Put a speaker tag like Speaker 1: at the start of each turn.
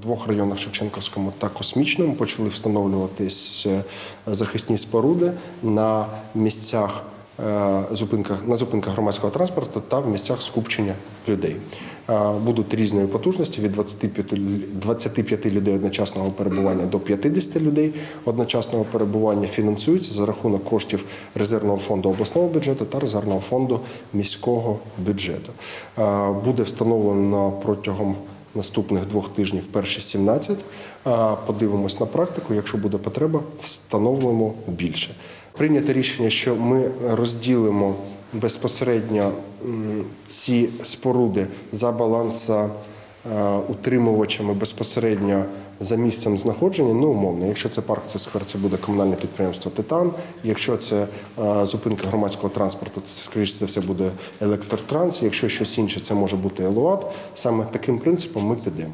Speaker 1: У двох районах Шевченківському та Космічному почали встановлюватись е, захисні споруди на місцях е, зупинках на зупинках громадського транспорту та в місцях скупчення людей. Е, Будуть різної потужності від 25, 25 людей одночасного перебування до 50 людей одночасного перебування фінансуються за рахунок коштів резервного фонду обласного бюджету та резервного фонду міського бюджету. Буде встановлено протягом наступних двох тижнів перші 17. Подивимось на практику. Якщо буде потреба, встановимо більше. Прийнято рішення, що ми розділимо безпосередньо ці споруди за баланса е, утримувачами безпосередньо за місцем знаходження, ну умовно, якщо це парк, це сквер, це буде комунальне підприємство Титан. Якщо це е, зупинка громадського транспорту, то це скоріше це все буде електротранс. Якщо щось інше, це може бути елуат. Саме таким принципом ми підемо.